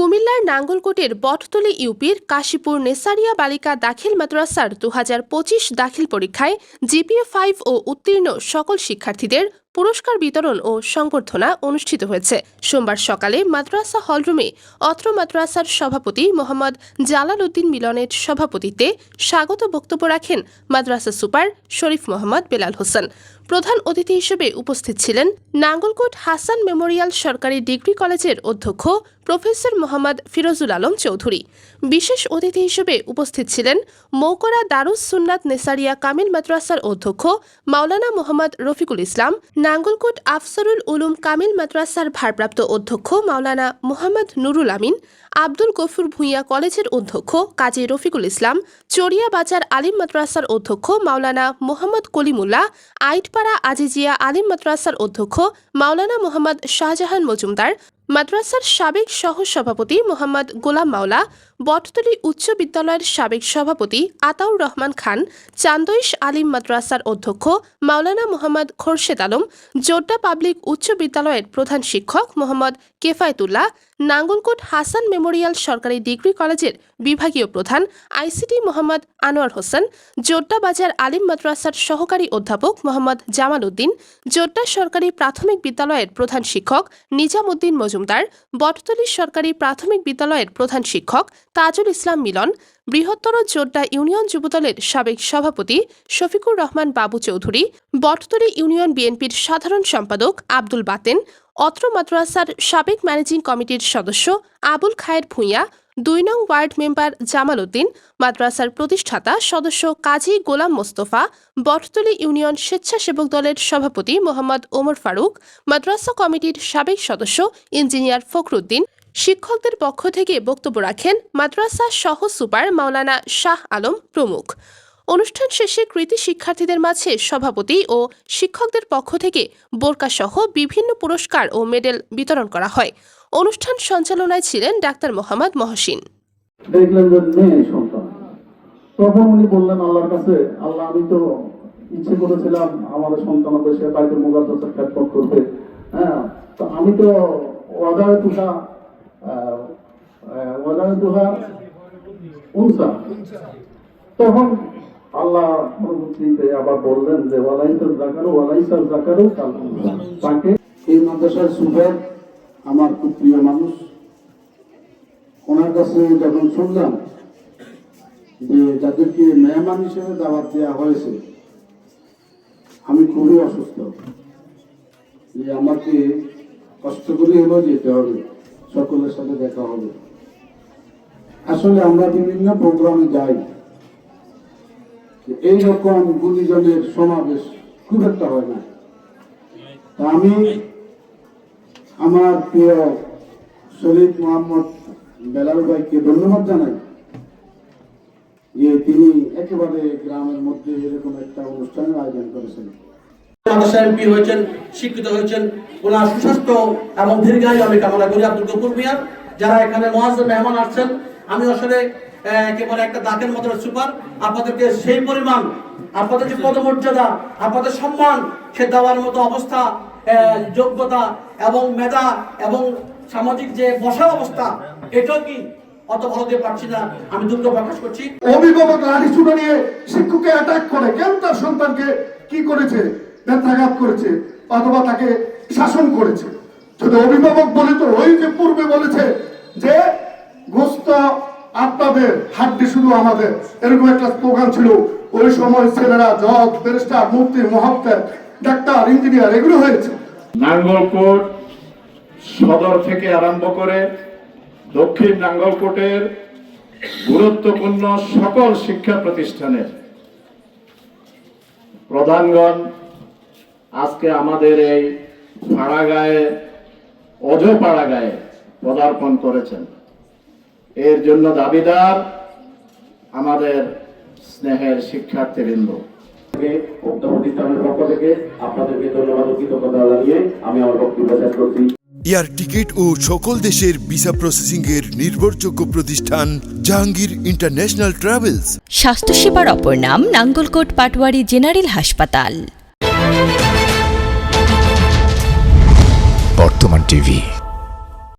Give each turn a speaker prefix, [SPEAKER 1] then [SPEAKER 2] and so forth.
[SPEAKER 1] কুমিল্লার নাঙ্গলকোটের বটতলী ইউপির কাশীপুর নেসারিয়া বালিকা দাখিল মাদ্রাসার দু দাখিল পরীক্ষায় জিপিএ ফাইভ ও উত্তীর্ণ সকল শিক্ষার্থীদের পুরস্কার বিতরণ ও সংবর্ধনা অনুষ্ঠিত হয়েছে। সোমবার সকালে মাদ্রাসা হলরুমে অত্র মাদ্রাসার সভাপতি মোহাম্মদ জালাল উদ্দিন মিলনের সভাপতিত্বে স্বাগত বক্তব্য রাখেন মাদ্রাসা সুপার শরীফ মোহাম্মদ বেলাল হোসেন। প্রধান অতিথি হিসেবে উপস্থিত ছিলেন নাঙ্গলকোট হাসান মেমোরিয়াল সরকারি ডিগ্রি কলেজের অধ্যক্ষ প্রফেসর মোহাম্মদ ফিরোজুল আলম চৌধুরী। বিশেষ অতিথি হিসেবে উপস্থিত ছিলেন মৌকরা দারুস সুন্নাত নেসারিয়া কামিল মাদ্রাসার অধ্যক্ষ মাওলানা মোহাম্মদ রফিকুল ইসলাম নাঙ্গলকোট আফসারুল উলুম কামিল মাদ্রাসার ভারপ্রাপ্ত অধ্যক্ষ মাওলানা মোহাম্মদ নুরুল আমিন, আব্দুল গফুর ভূঁইয়া কলেজের অধ্যক্ষ কাজী রফিকুল ইসলাম চরিয়া বাজার আলিম মাদ্রাসার অধ্যক্ষ মাওলানা মোহাম্মদ কলিমুল্লাহ, আইটপাড়া আজিজিয়া আলিম মাদ্রাসার অধ্যক্ষ মাওলানা মোহাম্মদ শাহজাহান মজুমদার মাদ্রাসার সাবেক সহ সভাপতি মোহাম্মদ গোলাম মাওলা, বটতলী উচ্চ বিদ্যালয়ের সাবেক সভাপতি আতাউর রহমান খান, চান্দইশ আলিম মাদ্রাসার অধ্যক্ষ মাওলানা মোহাম্মদ খোরশেদ আলম, জোড্ডা পাবলিক উচ্চ বিদ্যালয়ের প্রধান শিক্ষক মোহাম্মদ কেফায়েতুল্লাহ নাঙ্গলকোট হাসান মেমোরিয়াল সরকারি ডিগ্রি কলেজের বিভাগীয় প্রধান আইসিটি মোহাম্মদ আনোয়ার হোসেন জোড্ডা বাজার আলিম মাদ্রাসার সহকারী অধ্যাপক মোহাম্মদ জামাল উদ্দিন জোড্ডা সরকারি প্রাথমিক বিদ্যালয়ের প্রধান শিক্ষক নিজাম উদ্দিন মজুমদার, বটতলী সরকারি প্রাথমিক বিদ্যালয়ের প্রধান শিক্ষক তাজুল ইসলাম মিলন, বৃহত্তর জোড্ডা ইউনিয়ন যুবদলের সাবেক সভাপতি শফিকুর রহমান বাবু চৌধুরী, বটতলী ইউনিয়ন বিএনপির সাধারণ সম্পাদক আব্দুল বাতেন অত্র মাদ্রাসার সাবেক ম্যানেজিং কমিটির সদস্য আবুল খায়ের ভূঁইয়া, দুই নং ওয়ার্ড মেম্বার জামাল উদ্দিন, মাদ্রাসার প্রতিষ্ঠাতা সদস্য কাজী গোলাম মোস্তফা, বটতলী ইউনিয়ন স্বেচ্ছাসেবক দলের সভাপতি মোহাম্মদ ওমর ফারুক, মাদ্রাসা কমিটির সাবেক সদস্য ইঞ্জিনিয়ার ফখরুদ্দিন। শিক্ষকদের পক্ষ থেকে বক্তব্য রাখেন মাদ্রাসা সহ সুপার মাওলানা শাহ আলম প্রমুখ। অনুষ্ঠান শেষে কৃতি শিক্ষার্থীদের মাঝে সভাপতি ও শিক্ষকদের পক্ষ থেকে বোরকাসহ বিভিন্ন পুরস্কার ও মেডেল বিতরণ করা হয়। অনুষ্ঠান সঞ্চালনায় ছিলেন ডাক্তার মোহাম্মদ মহসিন।
[SPEAKER 2] দেখলেন যে মেয়ে সন্তান। তখন উনি বললেন, আল্লাহর কাছে, আল্লাহ, আমি তো ইচ্ছে করেছিলাম আমাদের সন্তান হবে, সে করবে হ্যাঁ তো আমি তো ওয়াদায় তুহা ওয়াদায় তুহা উনসা। তখন আল্লাহ পরবর্তীতে আবার বললেন যে ওয়ালাইসাল জাকারু ওয়ালাইসাল জাকারু। তাকে এই মাদ্রাসার সুপার আমার খুব প্রিয় মানুষ। ওনার কাছে যখন শুনলাম যে যাদেরকে মেহমান হিসেবে দাওয়াত দেওয়া হয়েছে, আমি খুবই অসুস্থ। যে আমাকে কষ্ট করে হলেও যেতে হবে, সকলের সাথে দেখা হবে। আসলে আমরা বিভিন্ন প্রোগ্রামে যাই। এইরকম গুণীজনের সমাবেশ খুব একটা হয় না। আমি আমার প্রিয় শরীফ মোহাম্মদ বেলাল ভাইকে ধন্যবাদ জানাই যে তিনি একেবারে গ্রামের মধ্যে এরকম একটা অনুষ্ঠানের আয়োজন করেছেন।
[SPEAKER 3] এমপি হয়েছেন, শিক্ষিত হয়েছেন, ওনার সুস্বাস্থ্য এবং দীর্ঘায়ু আমি কামনা করি। আব্দুল গফুর মিয়া, যারা এখানে মহাজ মেহমান আসছেন, আমি আসলে একেবারে একটা দাকের মতো সুপার। আপনাদেরকে সেই পরিমাণ, আপনাদের যে পদমর্যাদা, আপনাদের সম্মান, সে দেওয়ার মতো অবস্থা যোগ্যতা এবং মেধা এবং সামাজিক যে বসার অবস্থা, এটাও কি অত ভালো দিয়ে পারছি না, আমি দুঃখ প্রকাশ করছি।
[SPEAKER 4] অভিভাবক নিয়ে শিক্ষককে অ্যাটাক করে। কেন তার সন্তানকে কি করেছে? ব্যথাঘাত করেছে অথবা তাকে শাসন করেছে? যদি অভিভাবক বলে তো ওই যে পূর্বে বলেছে যে, গোস্ত আপনাদের হাড্ডি শুধু আমাদের। এরকম একটা স্লোগান ছিল, ওই সময় ছেলেরা জজ, ব্যারিস্টার, মুফতি মহাপ্তের ডাক্তার, ইঞ্জিনিয়ার, এগুলো হয়েছে।
[SPEAKER 5] নাঙ্গলকোট সদর থেকে আরম্ভ করে দক্ষিণ নাঙ্গলকোটের গুরুত্বপূর্ণ সকল শিক্ষা প্রতিষ্ঠানের প্রধানগণ, আজকে আমাদের এই পাড়াগায়ে অজ পাড়াগায়ে পদার্পণ করেছেন। এর জন্য দাবিদার আমাদের স্নেহের শিক্ষার্থীবৃন্দ।
[SPEAKER 6] পক্ষ থেকে আপনাদেরকে ধন্যবাদ ও কৃতজ্ঞতা জানিয়ে আমি আমার বক্তব্য শেষ করছি।
[SPEAKER 7] এয়ার টিকিট ও সকল দেশের ভিসা প্রসেসিং এর নির্ভরযোগ্য প্রতিষ্ঠান জাহাঙ্গীর ইন্টারন্যাশনাল ট্রাভেলস।
[SPEAKER 8] স্বাস্থ্যসেবার অপর নাম নাঙ্গলকোট পাটওয়ারি জেনারেল হাসপাতাল।
[SPEAKER 9] বর্তমান টিভি।